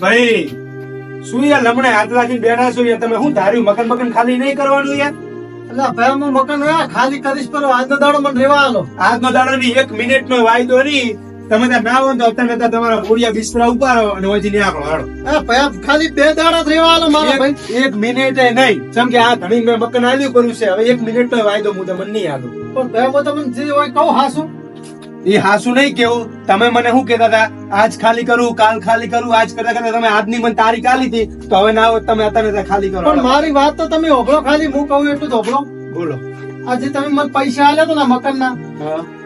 ભાઈ શું યાર લમણે હાથ રાખીને બેઠા છો યાર? તમે શું ધાર્યું? મકાન મકાન ખાલી નહીં કરવાનું યાર? એટલે ભાઈ હું મકાન ખાલી કરીશ પર આજનો દાડો મને રેવા આલો આજનો દાડો ની એક મિનિટ નો વાયદો નહીં. તમે ત્યાં ના હો ને તો તમે ત્યાં તમારા બોરિયા બિસ્તરા ઉપાડો અને ઓછી નીકળો હાલો. હાડો ખાલી બે દાડા જ રેવા આલો મારા ભાઈ. એક- મિનિટે નહીં. જેમ કે આ ઘણી મેં મકાન આલ્યું કર્યું છે. હવે એક મિનિટ નો વાયદો હું તમને નહીં આલું પણ ભાઈ હું તમને જે હોય કહું હાસું. એ હાસુ નહીં કેવું. તમે મને શું કેતા હતા? આજ ખાલી કરું કાલ ખાલી કરું આજ કરતા કરતા તમે આજની મને તારીખ આલી હતી. તો હવે ના તમે અત્યારે ખાલી કરો. પણ મારી વાત તો તમે ઓગળો ખાલી હું કહું એટલું ઓગળો બોલો. આજે તમે મને પૈસા આલ્યા તો ના મકાન ના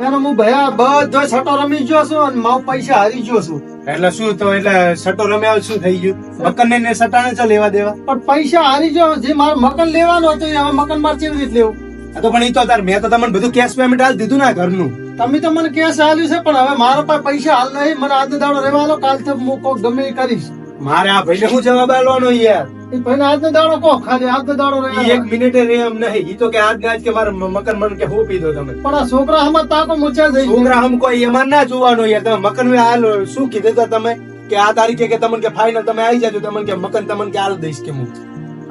એનો હું ભયા બધો છટો રમી ગયો છું અને મારું પૈસા હારી ગયો છું. એટલે શું તો એટલે સટ્ટો રમ્યા શું થઈ ગયું? મકાન ને સટાને ચાલ લેવા દેવા. પણ પૈસા હારી ગયો જે મારું મકાન લેવાનું હતું એ હવે મકાન મારે કેવી રીતે લેવું? તો પણ એ તો તાર મેં તો તમને બધું કેશ પેમેન્ટ આલ દીધું ના ઘરનું. તમે તો મને કેસ આલ્યું છે પણ હવે મારા પાસે પૈસા હાલ નહીં મને આજનો દાડો રેવા આલો તો હું કોક ગમે કરીશ. મારે આ ભાઈને શું જવાબ આલવાનો યાર? એ ભાઈને આજનો દાડો કો ખાલી આજનો દાડો રહે એક મિનિટે રે એમ નહીં. ઈ તો કે આજ આજ કે મારે મકન મન કે હું પીધો તમે. પણ આ છોકરા હમણાં તાકો મુચા જઈ છોકરા હમ કોઈ એમાં ના જોવાનો યાર. તમે મકન મે હાલ શું કીધું તમે? કે આ તારીખે કે તમને કે ફાઇનલ તમે આવી જાજો તમને કે મકન તમને કે હાલ દઈશ કે હું.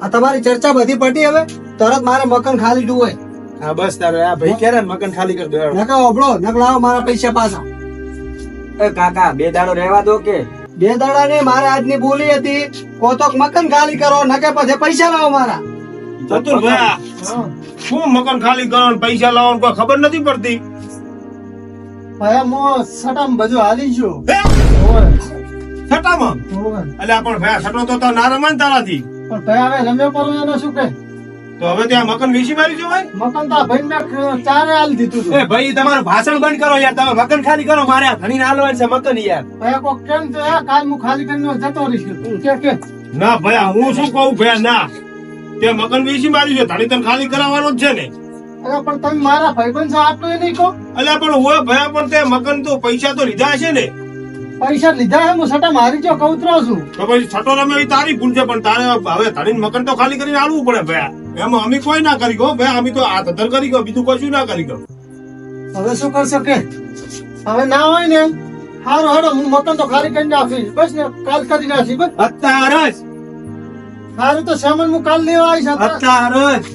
આ તમારી ચર્ચા બધી પટી હવે? તરત મારે મકન ખાલી ડૂવાય હા બસ તારે આ ભાઈ ક્યારે મકાન ખાલી કરી દો નકા ઓબળો નક લાવો મારા પૈસા પાછા. એ કાકા બે દાડો રહેવા દો કે? બે દાડા ને મારે આજની બોલી હતી કોતોક મકાન ખાલી કરો નકે પછી પૈસા લાવો મારા. ચતુરભાઈ શું મકાન ખાલી કરો પૈસા લાવવાનું કોઈ ખબર નથી પડતી? ભાઈ મો સટામ બધું હાલી ગયો. છઠ્ઠામાં એટલે પણ ભાઈ સટો તો તો ના રમાય ને તારાથી. પણ ભાઈ હવે રમ્યો પર એનો શું કે તો હવે ત્યાં મકાન વેચી મારી જો ભાઈ? મકાન તો ભાઈ મેં ચારે હાલ દીધું છે ભાઈ તમારું ભાષણ બંધ કરો યાર. તમે મકાન ખાલી કરો મારે આ ઘણી હાલવાનું છે મકાન યાર. ભાઈ કોક કેમ છે? કાલ હું ખાલી કરીને જતો રહીશ. કે કે. ના ભાઈ હું શું કહું ભાઈ ના. તે મકાન વેચી મારી છે. તારી તને ખાલી કરાવવાનો જ છે ને. અરે પણ તમે મારા ભાઈબંધ છો આટલું એ નહીં કહો. એટલે પણ હોય ભાઈ પણ તે મકાન તો પૈસા તો લીધા છે ને. પૈસા લીધા હે હું સટા મારી જો કઉતરો છું. તો પછી છટો રમે તારી ભૂલ છે પણ તારે હવે તારી મકાન તો ખાલી કરીને આલવું પડે ભાઈ એમાં અમે કોઈ ના કરી ગયો. ભાઈ અમે તો આ ધર કરી ગયો બીજું કશું ના કરી ગયો. હવે શું કરશો કે? હવે ના હોય ને હારો હારો હું મકાન તો ખાલી કરી નાખીશ. બસ ને કાલ કરી નાખી બસ. અત્યારે જ. હારું તો સામાન હું કાલ લેવા આવીશ અત્યારે. જ.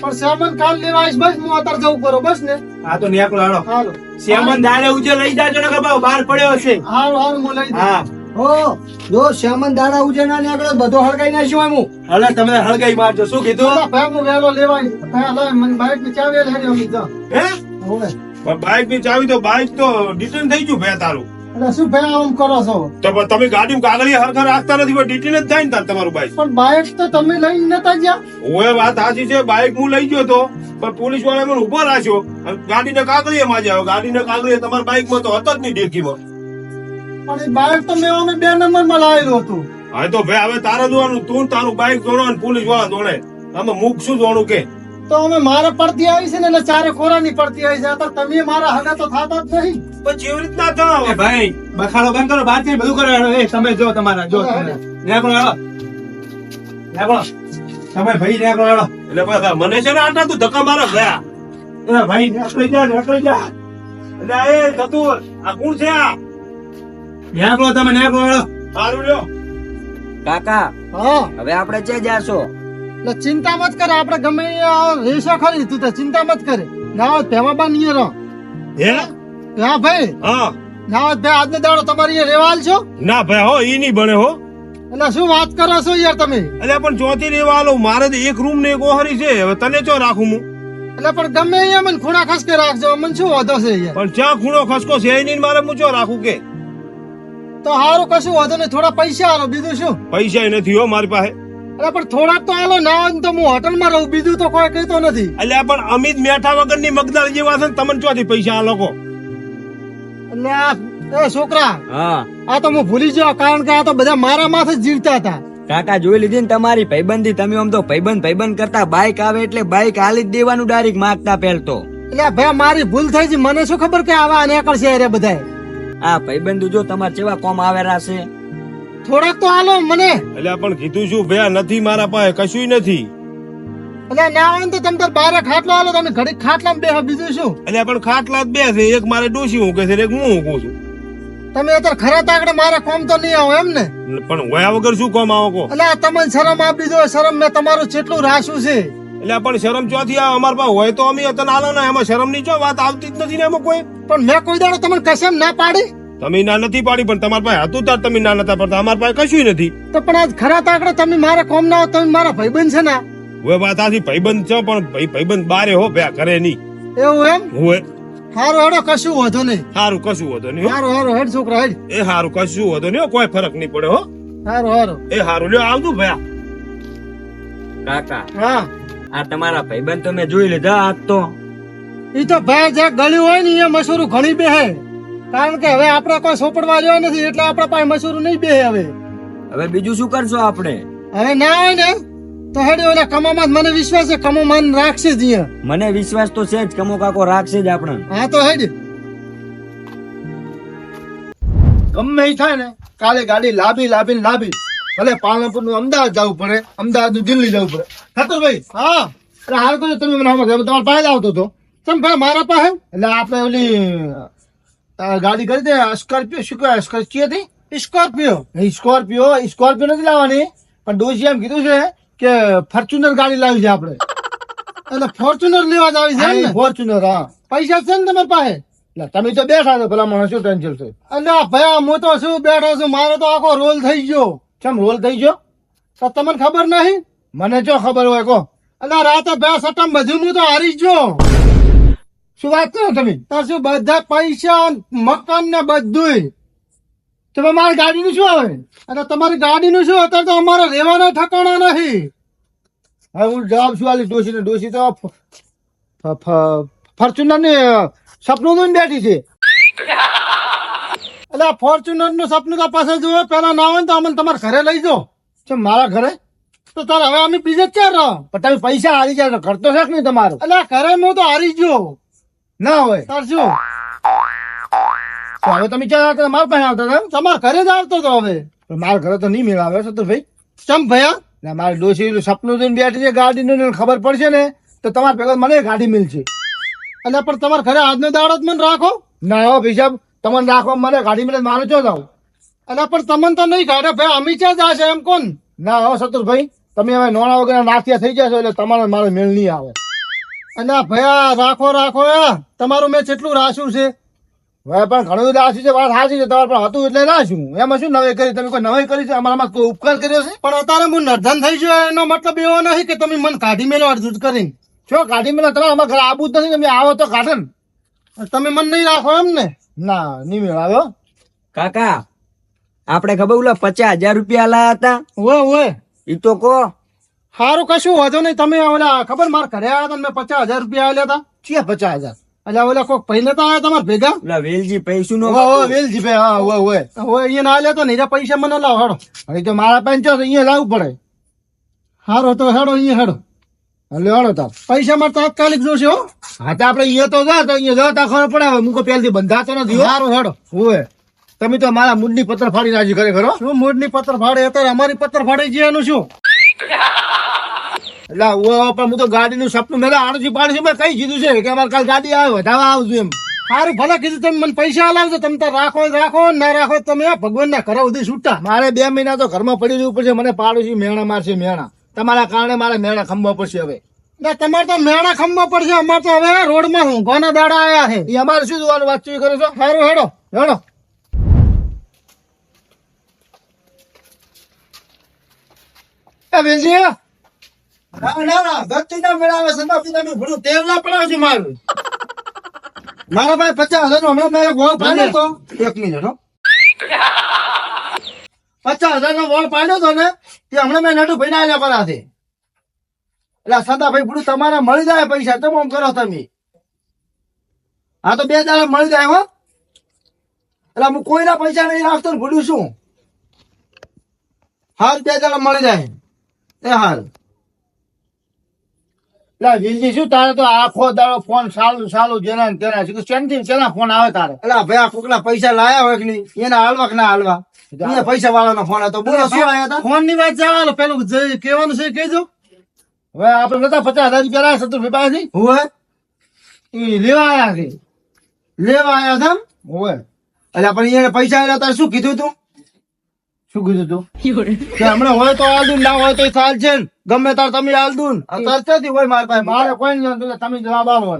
પણ સામાન કાલ લેવા આવીશ બસ હું અત્યારે જવું કરો બસ ને. હા તો નેકળો હાલો. હારું સામાન દાડે ઉજે લઈ જાજો ને બાબા બહાર પડ્યો છે હારું હારું હું લઈ હા. ઓ જો શ્યામન દાડા ઉજે ના નીકળે બધો હળગાઈ નાખ્યો હું. હલે તમે હળગાઈ મારજો શું કીધું? પેલા ભાઈ હું વહેલો લેવા આવીશ. ભાઈ લાય મને બાઈકની ચાવી લેજો હે? બાઈકની ચાવી તો બાઈક તો ડિટેન થઈ ગયું ભે તારું. એટલે શું ભાઈ આમ કરો છો? તો તમે ગાડી કાગળિયા હરખા રાખતા નથી પણ ડિટેન જ થાય ને તાર તમારું બાઇક પણ બાઈક તો તમે લઈને નતા ગયા? ઓએ વાત સાચી છે બાઈક હું લઈ ગયો તો. પણ પોલીસવાળા મને ઊભો રાખ્યો. ગાડી ગાડીને કાગળિયા માં આવ્યો. ગાડીને કાગળિયા તમારા બાઈકમાં તો હતો જ નહીં ડેકીમાં પણ બાઈક તો મેં અમે બે નંબરમાં લાવેલું હતું. હા તો ભાઈ હવે તારે જોવાનું તું તારું બાઈક જોડો અને પોલીસવાળા જોડે. આમાં મુખ શું જોવાનું કે? તો અમે મારે પડતી આવી છે ને એટલે ચારે ખોરા ની પડતી આવી છે. તો તમે મારા હગા તો થતા જ નહીં. પણ જેવી રીતના થાવ ભાઈ બખાડો બંધ કરો બહારથી બધું કરો. એ તમે જો તમારા જો નેકળો નેકળો તમે ભાઈ નેકળો એટલે પાછા મને છે ને આટલા તું ધક્કા મારો ગયા. એ ભાઈ નેકળી જા નેકળી જા. એટલે એ થતું આ કોણ છે આ? નેકળો તમે નેકળો સારું લ્યો કાકા હા. હવે આપણે ચે જાશો. એટલે ચિંતા મત કરે આપણે ગમે રેસો ખરી તું તો ચિંતા મત કરે. નાવત ભેમાબા નીએ રહો. હે? હા ભાઈ. હા. નાવત ભાઈ આજનો દાડો તમારી રેવાલ છો? ના ભાઈ હો ઈ નહીં બને હો. એટલે શું વાત કરો છો યાર તમે? એટલે પણ ચોથી રેવાલો મારે તો એક રૂમ ને એક ઓહરી છે હવે તને ચો રાખું હું? એટલે પણ ગમે અહીંયા મને ખૂણા ખસકે રાખજો મને શું વાંધો છે યાર? પણ જ્યાં ખૂણો ખસકો છે નહીં મારે હું ચો રાખું કે? તો હારું કશું વાંધો નહીં થોડા પૈસા આલો બીજું શું? પૈસા નથી હો મારી પાસે. અરે પણ થોડાક તો આલો ના હોય તો હું હોટલમાં રહું બીજું તો કોઈ કહેતો નથી. એટલે પણ અમિત મેઠા વગરની મગદાળ જેવા છે ને તમને ચોથી પૈસા આ લોકો એટલે આ એ છોકરા હા. આ તો હું ભૂલી ગયો કારણ કે આ તો બધા મારા માથે જ જીવતા હતા. કાકા જોઈ લીધી ને તમારી ભાઈબંધી? તમે આમ તો ભાઈબંધ ભાઈબંધ કરતા બાઈક આવે એટલે બાઈક હાલી જ દેવાનું ડાયરેક્ટ માગતા પહેલતો એટલે ભાઈ મારી ભૂલ થઈ છે મને શું ખબર કે આવા નીકળશે અરે બધા આ ભાઈબંધુ જો તમારે જેવા કોમ આવેરા છે. થોડાક તો હાલો મને. એટલે પણ કીધું શું ભયા નથી મારા પાસે કશું નથી. એટલે ના આવે તો તમે બારે ખાટલો હાલો તમે ઘડી ખાટલામાં બેહો બીજું શું? એટલે પણ ખાટલા જ બે છે એક મારે ડોસી ઊંઘે છે ને એક હું ઊંઘું છું. તમે અત્યારે ખરા તાકડે મારા કોમ તો નહીં આવો એમ ને? પણ વયા વગર શું કોમ આવો કો એટલે આ તમને શરમ આપી દો શરમ મેં તમારું જેટલું રાશું છે. એટલે પણ શરમ ચોથી આવે અમાર પાસે હોય તો અમે તને આલો ને એમાં શરમની જો વાત આવતી જ નથી ને એમાં કોઈ? પણ મેં કોઈ દાડો તમને કસમ ના પાડી? તમે ના નથી પાડી પણ તમારા પાસે હતું તાર તમે ના નતા પડતા. અમારા પાસે કશું નથી. તો પણ આજ ખરા તાકડે તમે મારા કોમ ના હો તમે મારા ભાઈબંધ છે ને હવે વાત આથી ભાઈબંધ છે પણ ભાઈ ભાઈબંધ બારે હો ભયા કરે નહીં. એવું એમ? હોય હારું હેડો કશું વાંધો નહીં. સારું કશું વધો નહીં. હારું હારું હેડ છોકરા હેડ. એ હારું કશું વધો નહીં હો. કોઈ ફરક નહીં પડે હો. હારું હારું. એ સારું લ્યો આવજો ભયા. કાકા હા. આ તમારા ભાઈબંધ તો મેં જોઈ લીધા આજ તો? ઈ તો ભાઈ જે ગળ્યું હોય ને એ મસૂરું ઘણી બેહે. કારણ કે હવે આપણે કોઈ સોપડવા રહ્યો નથી એટલે આપણા પાસે મસૂરું નહીં બેહે હવે. હવે બીજું શું કરશો આપણે? હવે ના હોય ને તો હેડી ઓલા કમામાં મને વિશ્વાસ છે કમો માન રાખશે જ અહીંયા. મને વિશ્વાસ તો છે જ કમો કાકો રાખશે જ આપણે. હા તો હેડ. ગમે એ થાય ને કાલે ગાડી લાભી લાભી લાભી ભલે પાલનપુરનું અમદાવાદ જવું પડે અમદાવાદનું દિલ્હી જવું પડે. ખતરભાઈ હા. એટલે હાલ તો તમે મને તમારા પાસે આવતો હતો. ચમ ભાઈ મારા પાસે? એટલે આપણે ઓલી ગાડી કરી દે સ્કોર્પિયો શું કહેવાય સ્કોર્પિયો હતી સ્કોર્પિયો. સ્કોર્પિયો સ્કોર્પિયો નથી લાવવાની પણ ડોશી એમ કીધું છે કે ફોર્ચ્યુનર ગાડી લાવી છે આપણે. એટલે ફોર્ચ્યુનર લેવા જ આવી છે ફોર્ચ્યુનર હા. પૈસા છે ને તમારી પાસે? તમે તો બેઠા છો પેલા મને શું ટેન્શન છે? આ ભાઈ હું તો શું બેઠો છું મારો તો આખો રોલ થઈ ગયો. કેમ રોલ થઈ ગયો? તો તમને ખબર નહીં? મને જો ખબર હોય કહો. અલ્યા રાતે બે સટમ બધું હું તો હારી ગયો. શું વાત કરો તમે? શું બધા પૈસા મકાન ને બધું તમે મારી ગાડીનું શું આવે? અને તમારી ગાડીનું શું? અત્યારે તો અમારે રહેવાના ઠકાણા નહીં હવે હું જવાબ શું આલી ડોશી ને ડોશી તો ફોર્ચ્યુનર ને સપનું જોઈને બેઠી છે. એટલે ફોર્ચ્યુનરનું સપનું તો પાસે જોવે પેલા ના હોય તો અમને તમારા ઘરે લઈ જાઓ. મારા ઘરે? તો તારે હવે અમે બીજે જ ચાર રહો પણ તમે પૈસા હારી જાય તો ઘર તો છે નહીં તમારું. એટલે ઘરે હું તો હારી જ ગયો. ના હોય. તાર શું હવે તમે ક્યાં આવતા મારા પાસે આવતા હતા. તમારા ઘરે જ આવતો તો હવે. પણ મારા ઘરે તો નહીં મેળાવે છે તો ભાઈ, ચમ ભયા? ના, મારે ડોસી પેલું સપનું જોઈને બેઠી છે ગાડીનું ને ખબર પડશે ને, તો તમારે ભેગા મને ગાડી મિલશે. એટલે પણ તમારા ઘરે આજનો દાડો જ મને રાખો. ના, હો, ભાઈ તમને રાખવા મને ગાડી મળે મારે ચો જાવ એટલે પણ તમને તો નહીં કાઢે ભાઈ, અમી ક્યાં જશે એમ કોણ? ના, હો, સતુરભાઈ, તમે હવે નોણા વગર નાથિયા થઈ જશો એટલે તમારે મારે મેળ નહીં આવે. આ ભયા રાખો રાખો તમારું મેં કેટલું રાખ્યું છે હવે પણ ઘણું આશી છે વાત સાચી છે તમારે પણ હતું એટલે ના શું. એમાં શું નવી કરી તમે કોઈ નવી કરી છે? અમારામાં કોઈ ઉપકાર કર્યો છે? પણ અત્યારે હું નર્ધન થઈ ગયો એનો મતલબ એવો નહીં કે તમે મને કાઢી મેલો અડધું કરીને. છો કાઢી મેળા તમારે અમારા ઘરે આવું જ નથી તમે આવો તો કાઢે તમે મન નહીં રાખો એમ ને. ના નહીં મેળ આવ્યો કાકા આપણે ખબર ઓલા પચાસ હજાર રૂપિયા લાયા હતા? હોય હોય એ તો કહો. સારું કશું વાંધો નહીં. તમે ઓલા ખબર મારા ઘરે આવ્યા હતા મેં પચાસ હજાર રૂપિયા આવ્યા હતા? છે પચાસ હજાર? એટલે ઓલા કોક પહેલે તો આવ્યા તમારા ભેગા? ઓલા વેલજી પૈસું નો વેલજી ભાઈ હા ઓવે ઓવે. હવે અહીંયા આલ્યા તો નહીં પૈસા મને લાવ હેડો. હવે તો મારા પાસે અહીંયા લાવવું પડે. હારો તો હેડો અહીંયા હેડો. વાળો તાર. પૈસા મારે તાત્કાલિક જોશે હો. હા તો આપણે અહીંયા તો જા તો અહીંયા જતા ખબર પડે. હવે મુકો પહેલથી બંધાતો નથી હો. સારું હેડો. હોય તમે તો મારા મૂડની પત્ર ફાડી નાખી ખરેખર ખરો? શું મૂળની પત્ર ફાડે? અત્યારે અમારી પત્ર ફાડી છે એનું શું? એટલે પણ હું તો ગાડીનું સપનું મેં આણું પાડું મેં કઈ કીધું છે કે અમારે કાલ ગાડી આવે વધારવા આવજો એમ. સારું ભલે કીધું તમે મને પૈસા હલાવજો તમે તો રાખો રાખો ના રાખો તમે ભગવાન ના ઘરે સુધી છૂટા. મારે બે મહિના તો ઘરમાં પડી રહેવું પડશે મને પાડોશી મેણા મારશે મેણા. તમારા કારણે મારે મેણા ખંભવા પડશે હવે. ના તમારે તો મેણા ખંભા પડશે અમારે તો હવે રોડમાં ઊંઘવાના દાડા આવ્યા છે. એ અમારે શું જોવાનું વાતચીત કરો છો? સારું હેડો હેડો. એ બેનજી ના ના ના ભક્તિ ના મેળાવે સંતા પિતા ભૂલું તેલ ના મારું. મારા ભાઈ પચાસ હજાર હમણાં મેં પાડ્યો તો એક મિનિટ હો. પચાસ હજાર નો વોળ પાડ્યો તો ને તે હમણાં મેં નટુ ભાઈ ના આલ્યા પરાથી એટલે સંતાભાઈ ભૂલું તમારે મળી જાય પૈસા તમે આમ કરો તમે. હા તો બે દાડા મળી જાય હો. એટલે હું કોઈના પૈસા નહીં રાખતો ને ભૂલું શું? હાલ બે દાડા મળી જાય. એ હાલ એટલે વિલજી શું તારે તો આખો દાડો ફોન સાલું સાલું જેના ને તેના? છે ચેનથી ચેના ફોન આવે તારે? અલા ભાઈ આ કોકના પૈસા લાયા હોય કે નહીં? એના હાલવા કે ના હાલવા? એને પૈસા વાળાનો ફોન હતો. બોલો શું આવ્યા હતા? ફોનની વાત જવા પેલું જે કહેવાનું છે કહેજો. હવે આપણે નતા પચાસ હજાર રૂપિયા રહ્યા સત્તર રૂપિયા પાસે હોય એ લેવા આવ્યા છે. લેવા આવ્યા હતા? હોય એટલે પણ એને પૈસા આવ્યા તારે શું કીધું તું? શું કીધું તું? કે હમણાં હોય તો આલદુન ના હોય તો ચાલ છે ગમે તાર તમે આલદુન દઉં ને. અત્યારે ક્યાંથી હોય મારા પાસે? મારે કોઈ નહીં એટલે તમે જવાબ આવો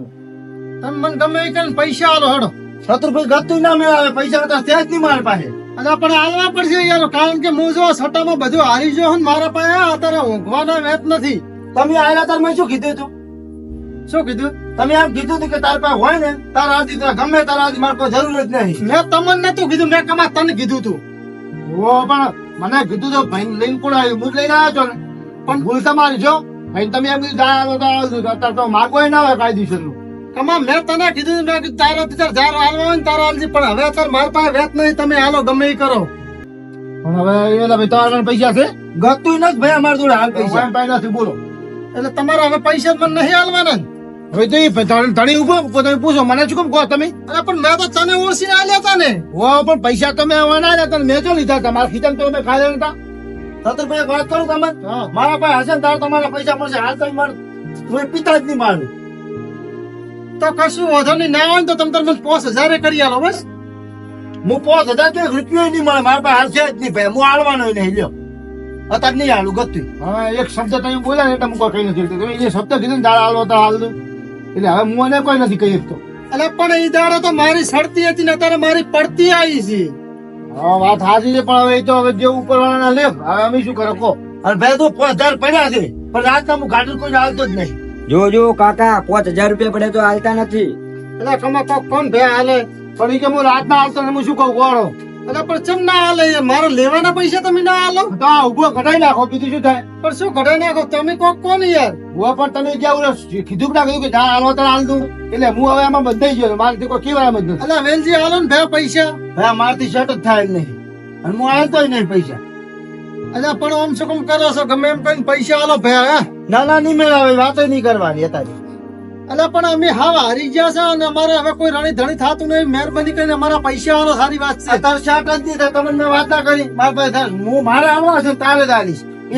તમે મને ગમે એ કરીને પૈસા આલો હેડો. શત્રુભાઈ ગતું ના મેળવે પૈસા હતા ત્યાં જ નહીં મારા પાસે. અલા પણ આલવા પડશે યાર કારણ કે હું જો સટ્ટામાં બધું હારી જો હું મારા પાસે અત્યારે ઊંઘવાના વેત નથી. તમે આયેલા તાર મેં શું કીધું તું? શું કીધું? તમે આમ કીધું તું કે તાર પાસે હોય ને તાર આદિ તાર ગમે તાર આદિ મારે કોઈ જરૂર જ નહીં. મેં તમને નતું કીધું મેં કમા તને કીધું તું. ઓ પણ મને કીધું તો ભાઈ લઈને કોણ આવ્યું. હું લઈને આવ્યો છો ને? પણ ભૂલ તમારી છો ભાઈ તમે એમ કીધું. અત્યારે તો માગો ના હોય કાયદેસરનું. કમા મેં તને કીધું મેં કીધું તારો તીધર જારો હાલવા હોય ને તારો હાલજી. પણ હવે અત્યારે મારા પાસે વેત નહીં. તમે હાલો ગમે એ કરો. પણ હવે એ ભાઈ તમારા પૈસા છે? ગતું નથી ભાઈ અમારા જોડે હાલ પૈસા. પાસે નથી બોલો. એટલે તમારે હવે પૈસા મને નહીં હાલવાના ને? હવે તો એ ધણી ઊભો તમે પૂછો મને શું કેમ કહો તમે? અરે પણ મેં તો તને ઓળખીને આલ્યા હતા ને. ઓ પણ પૈસા તમે હવે ના લેતા ને મેં જો લીધા તમારા ખીચન તો તમે ખાધા લેતા સતરભાઈ એક વાત કરું તમે હા. મારા પાસે હશે ને તારે તમારા પૈસા મળશે. હાલ તમે મારે હું પિતા જ નહીં મારું તો કશું વાંધો નહીં. ના હોય ને તો તમે તાર મને પાંચ હજારે કરી આલો બસ. હું પાંચ હજાર તો રૂપિયો નહીં મળે. મારા પાસે હાલ છે જ નહીં ભાઈ. હું હાલવાનો નહીં લ્યો. અત્યારે નહીં હાલું ગતું હા એક શબ્દ તમે બોલ્યા ને એટલે હું કોઈ કઈ નથી તમે એ શબ્દ કીધું ને તારા હાલો તો હાલ દઉં એટલે હવે હું એને કોઈ નથી કહી શકતો. એટલે પણ એ દાડો તો મારી સડતી હતી ને અત્યારે મારી પડતી આવી છે. હા વાત સાચી છે પણ હવે એ તો હવે જે ઉપર વાળાના લે. હવે અમે શું કરો કહો. અને ભાઈ તો પાંચ હજાર પડ્યા છે પણ રાતના હું ગાડી કોઈ આવતો જ નહીં. જો જો કાકા પાંચ હજાર રૂપિયા પડે તો હાલતા નથી. એટલે કમા કોણ ભે હાલે. પણ એ કે હું રાતના હાલતો ને હું શું કહું ગોળો. એટલે પણ ચમ ના હાલે મારા લેવાના પૈસા તમે ના આલો તો આ ઊભો ઘટાઈ નાખો બીજું શું થાય? પણ શું ઘટાઈ નાખો? તમે કોક કોણ યાર? હું પણ તમે ગયા ઉરે કીધું ના કીધું કે જા આલો તો આલ દઉં. એટલે હું હવે એમાં બંધાઈ ગયો મારે કોઈ કેવા એમ જ નથી. અલા વેલજી હાલો ને ભાઈ પૈસા. ભાઈ મારથી શર્ટ જ થાય નહીં. અને હું હાલતો નહીં પૈસા. અલા પણ આમ શું કેમ કરો છો? ગમે એમ કઈ પૈસા હાલો ભે હે? ના ના નહીં મેળવે વાતો નહીં કરવાની અત્યારે. એટલે પણ અમે હાવ હારી ગયા છે અને અમારે હવે કોઈ રાણી ધણી થતું નહીં. મહેરબાની કરીને અમારા પૈસા હાલો સારી વાત છે. તારે શા કરતી તમને મેં વાત ના કરી. મારા પાસે હું મારે આવવા છે તારે જ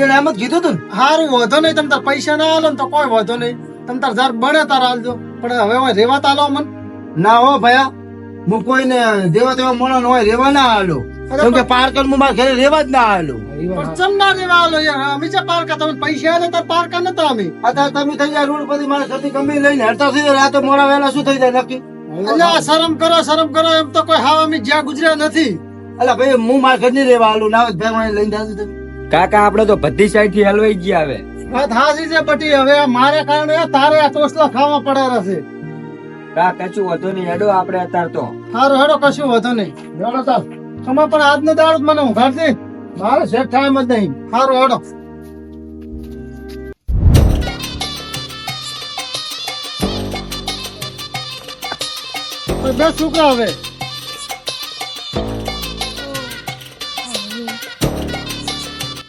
એને એમ જ કીધું તું સારું વધો નહીં. તમે તાર પૈસા ના આલો ને તો કોઈ વાંધો નહીં. તમ તાર જાર બને તાર હાલજો પણ હવે હવે રેવા તાલો મન ના હો ભયા. હું કોઈને દેવા તેવા મોણા હોય રેવા ના આલો. કેમ કે પાર્કર હું મારા ઘરે રેવા જ ના આલો. ના યાર? અમે છે પારકા તમે પૈસા હાલે તાર પારકા નતા અમે. અત્યારે તમે થઈ જાય રોડ પરથી મારા સાથે ગમે લઈને હડતા થઈ જાય રાતે મોડા વેલા શું થઈ જાય નક્કી? આ શરમ કરો શરમ કરો એમ તો કોઈ હાવ અમે જ્યાં ગુજર્યા નથી. અલા ભાઈ હું મારા ઘર નહીં રેવા આલું ના તો ભાઈ મને લઈને જાજો તમે. કાકા આપડે તો બધી સાઈડથી હલવાઈ ગયા હવે. વાત હાસી છે પટી હવે મારે કારણે તારે આ તોસલા ખાવા પડ્યા રહેશે કા કશું વધુ નહીં. હેડો આપડે અત્યારે તો. સારું હેડો કશું વધુ નહીં. હેડો તાર. તમે પણ આજનો દાડો જ મને ઉઘાડતી મારે સેટ ટાઈમ જ નહીં. સારું હેડો. બે છોકરા હવે?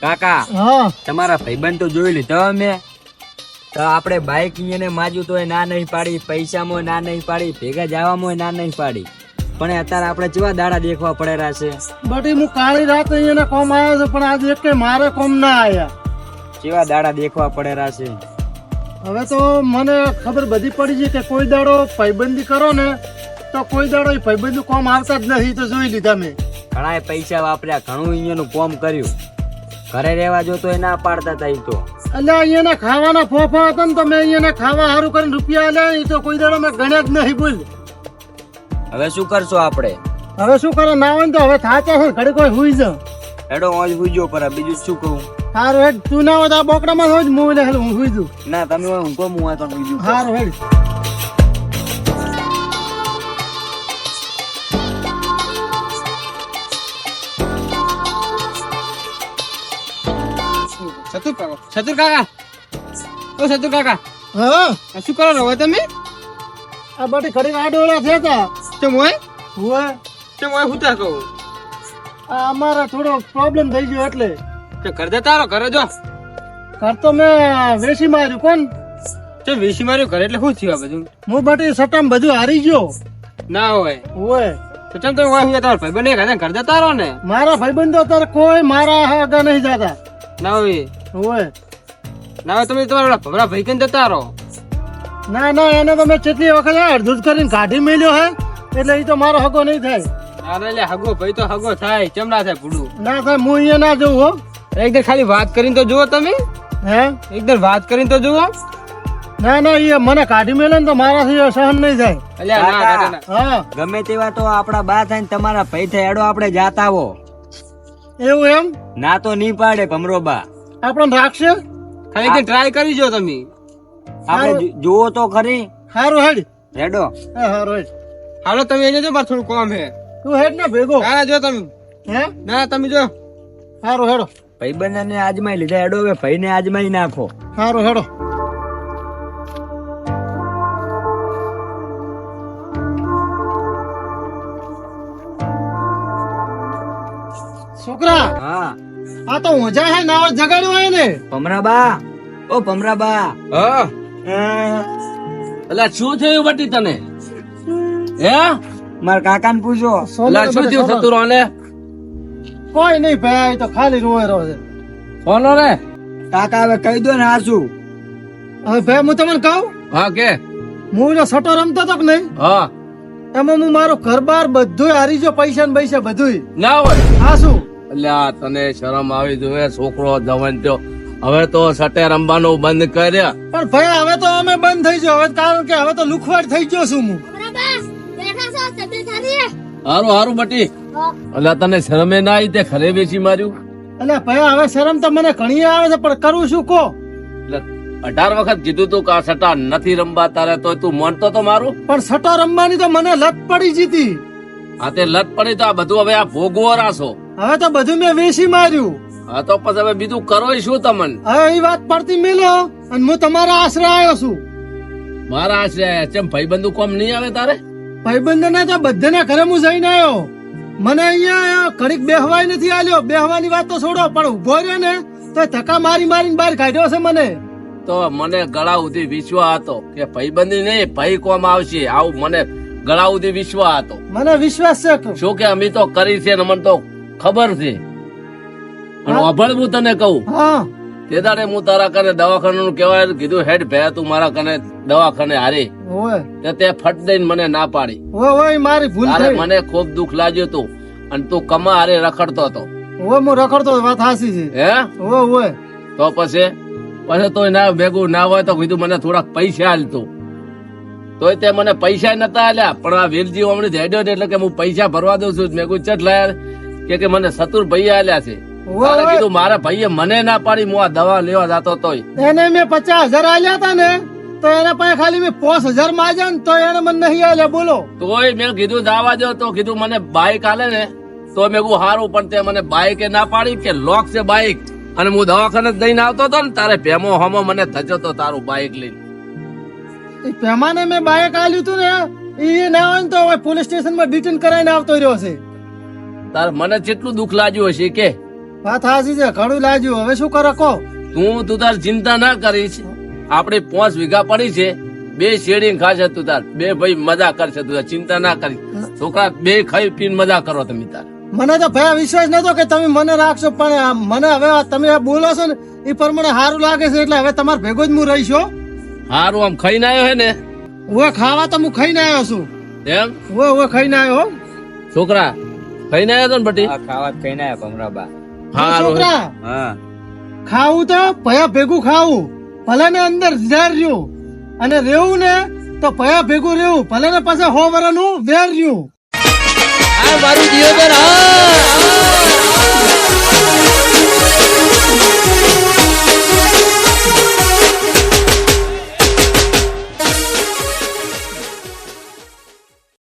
કાકા હા. તમારા ભાઈબંધ તો જોઈ લીધો અમે. તો આપણે બાઇક ને માજ્યું તો ના નહીં પાડી પૈસામાં ના નહીં પાડી ભેગા જવામાં ના નહીં પાડી. પણ અત્યારે આપણે કેવા દાડા દેખવા પડેલા છે. બટી હું કાળી રાત અહીંયા કોમ આવ્યો છે પણ આજે એક મારે કોમ ના આવ્યા કેવા દાડા દેખવા પડેલા છે. હવે તો મને ખબર બધી પડી છે કે કોઈ દાડો પૈબંદી કરો ને તો કોઈ દાડો એ પૈબંદી કોમ આવતા જ નથી તો જોઈ લીધા મેં. ઘણા પૈસા વાપર્યા ઘણું અહીંયાનું કોમ કર્યું. ઘરે રહેવા જો તો એ ના પાડતા હતા તો. એટલે અહીંયાના ખાવાના ફોફા હતા ને તો મેં અહીંયાના ખાવા સારું કરીને રૂપિયા લે એ તો કોઈ દાડો મેં ગણ્યા જ નહીં બોલ હવે શું કરશો આપણે? હવે શું કરો? ના હોય તો હવે થાચા છે ઘડી કોઈ હુઈ જાવ હેડો હુઈ જો પર બીજું શું કહું? હારું હેડ તું ના હોય તો આ બોકડામાં હોય જ હું એટલે હું હુઈ જઉં. ના તમે હોય હું કો મું આ તો હુજો હારું હેડ. સતુર કાકા સતુર કાકા. ઓ સતુર કાકા. હા? શું કરો રહો તમે? આ બધી ખડી આડોળા થયા હતા કેમ હોય? કેમ હોય હું કહું? આ અમારે થોડો પ્રોબ્લેમ થઈ ગયો એટલે. કે ઘર જતા રહો ઘરે જો. ઘર તો મેં વેસી માર્યું કોણ? તે વીસી માર્યું ઘરે એટલે શું થયું બધું? હું બટી સટામ બધું હારી ગયો. ના હોય. તો ચમ તમે હોય હું તમારા ભાઈ ઘર ને? મારા ભાઈબંધો અત્યારે કોઈ મારા આગળ નહીં જતા. ના હોય. ના હોય તમે તમારા ભમરા ભાઈ કને જતા રહો. ના ના એને તો મેં કેટલી વખત અડધું કરીને કાઢી મેલ્યો હે. એટલે એ તો મારો હગો નહીં થાય. અરે લે હગો ભાઈ તો હગો થાય. કેમ ના થાય ભૂડું? ના થાય હું અહીંયા ના જઉં હો. એકદમ ખાલી વાત કરીને તો જુઓ તમે. હે? એકદમ વાત કરીને તો જુઓ. ના ના એ મને કાઢી મેલે ને તો મારાથી સહન નહીં થાય. હા. ગમે તેવા તો આપણા બા થાય ને તમારા ભાઈ થાય એડો આપણે જાતા આવો. એવું એમ? ના તો નહીં પાડે ભમરો બા. આપણને રાખશે? ખાલી કે ટ્રાય કરી જો તમે. આપણે જુઓ તો ખરી. સારું હેડ. હેડો હા સારું હેડ. હાલો તમે એને જો મારે થોડું કોમ હે. તું હેડ ને ભેગો. ના જો તમે. હે? ના તમે જો. સારું હેડો. ભાઈ ને આજમાઈ લીધા હેડો હવે ભાઈ ને આજમાઈ નાખો. હારો હેડો. છોકરા હા. આ તો મજા હે નાવ જગાડ્યો હોય ને. ભમરાબા ઓ ભમરાબા. હા. અલા શું થયું બટી તને? હે? મારા કાકા ને પૂછો શું થયું સતુરો ને કોઈ નહીં ભાઈ તો ખાલી રોય રહ્યો છે. બોલો રે કાકા હવે કહી દો ને શું? હવે ભાઈ હું તમને કહું? હા કે. હું જો સટો રમતો તો કે નહીં? હા. એમાં હું મારો ઘર બાર બધું હારી જો પૈસા ને પૈસા બધું ના હોય. હા શું? આ તને શરમ આવી જોઈએ છોકરો જવાન થયો. હવે તો સટે રમવાનું બંધ કર્યા. પણ ભાઈ હવે તો અમે બંધ થઈ ગયો. હવે કારણ કે હવે તો લુખવાડ થઈ ગયો છું હું. હારું હારું બટી અલ્યા તને શરમે ના આવી તે ખરે બેસી માર્યું? એટલે ભાઈ હવે શરમ તો મને ઘણી આવે છે પણ કરું શું કો અઢાર વખત કીધું તું કે સટા નથી રમવા તારે તો તું મનતો તો મારું? પણ સટો રમવાની તો મને લત પડી જીતી આ તે લત પડી તો આ બધું હવે આ ભોગવો રાસો હવે તો બધું મેં વેચી માર્યું. હા તો પછી હવે બીજું કરો શું તમને? હવે એ વાત પડતી મેલો અને હું તમારા આશરે આવ્યો છું. મારા આશરે ચેમ ભાઈબંધુ કોમ નહીં આવે તારે? ભાઈબંધને તો બધાના ઘરે હું જઈને આવ્યો મને અહીંયા ઘડીક બેહવાય નથી આલ્યો. બેહવાની વાત તો છોડો પણ ઊભો રહ્યો ને તો ધક્કા મારી મારીને બહાર કાઢ્યો છે મને. તો મને ગળા સુધી વિશ્વાસ હતો કે ભાઈબંધી નહીં ભાઈ કોમ આવશે આવું મને ગળા સુધી વિશ્વા હતો. મને વિશ્વાસ છે શું કે અમે તો કરી છે ને મને તો ખબર છે. પણ અભળ હું તને કહું. હા. તે દાડે હું તારા કને દવાખાનું કેવાય કીધું હેડ ભે તું મારા કને દવાખાને હારે. તે તે ફટ દઈને મને ના પાડી. ઓય મારી ભૂલ થઈ. મને ખૂબ દુઃખ લાગ્યું તું અને તું કમા હારે રખડતો હતો. ઓ હું રખડતો વાત હાસી છે. હે? ઓ ઓય. તો પછી? પછી તોય ના ભેગું ના હોય તો કીધું મને થોડાક પૈસા હાલ તું. તોય તે મને પૈસા નતા આલ્યા પણ આ વીરજી હમણાં હેડ્યો એટલે કે હું પૈસા ભરવા દઉં છું. મેં કીધું ચટ લાયા. કે કે મને સતુર ભાઈ આલ્યા છે. તારે કીધું મારા ભાઈએ મને ના પાડી હું આ દવા લેવા જતો તોય. એને મેં પચાસ હજાર આલ્યા હતા ને તો એના પાસે ખાલી મેં પાંચ હજાર ને તો એને મને નહીં આલ્યા બોલો. તોય મેં કીધું જવા દો. તો કીધું મને બાઈક આલે ને તો મેં કહું હારું પણ તે મને બાઈક ના પાડી કે લોક છે બાઈક અને હું દવાખાને જ દઈને આવતો હતો ને તારે ભેમો હમો મને થજો તો તારું બાઈક લઈને. એ પેમાને મેં બાઈક આલ્યું હતું ને એ ના હોય ને તો હવે પોલીસ સ્ટેશનમાં ડિટેન કરાવીને આવતો રહ્યો છે. તારે મને કેટલું દુઃખ લાગ્યું હશે કે વાત હાસી છે ઘણું લાજ્યું હવે શું કરે કો તું તું તાર ચિંતા ના કરીશ. આપડે પાંચ વીઘા પડી છે બે શેરડી ખાશે તું તાર. બે ભાઈ મજા કરશે તું તાર. ચિંતા ના કરી છોકરા બે ખાઈ પીને મજા કરો તમે તાર. મને તો ભાઈ વિશ્વાસ નતો કે તમે મને રાખશો પણ મને હવે તમે આ બોલો છો ને એ પ્રમાણે સારું લાગે છે એટલે હવે તમારે ભેગો જ હું રહીશો સારું હારું આમ ખાઈને આવ્યો હે ને? હું ખાવા તો હું ખાઈને આવ્યો છું. એમ? હું હું ખાઈને આવ્યો હો. છોકરા ખાઈને આવ્યો તો ને બટી ખાવા ખાઈ ના ભમરા હા છોકરા હા. ખાવું તો પયા ભેગું ખાવું ભલે ને અંદર રહ્યું. અને રેવું ને તો પયા ભેગું રેવું ભલે ને પાસે હો વરાનું વેર રહ્યું. આ મારું જીવન હા.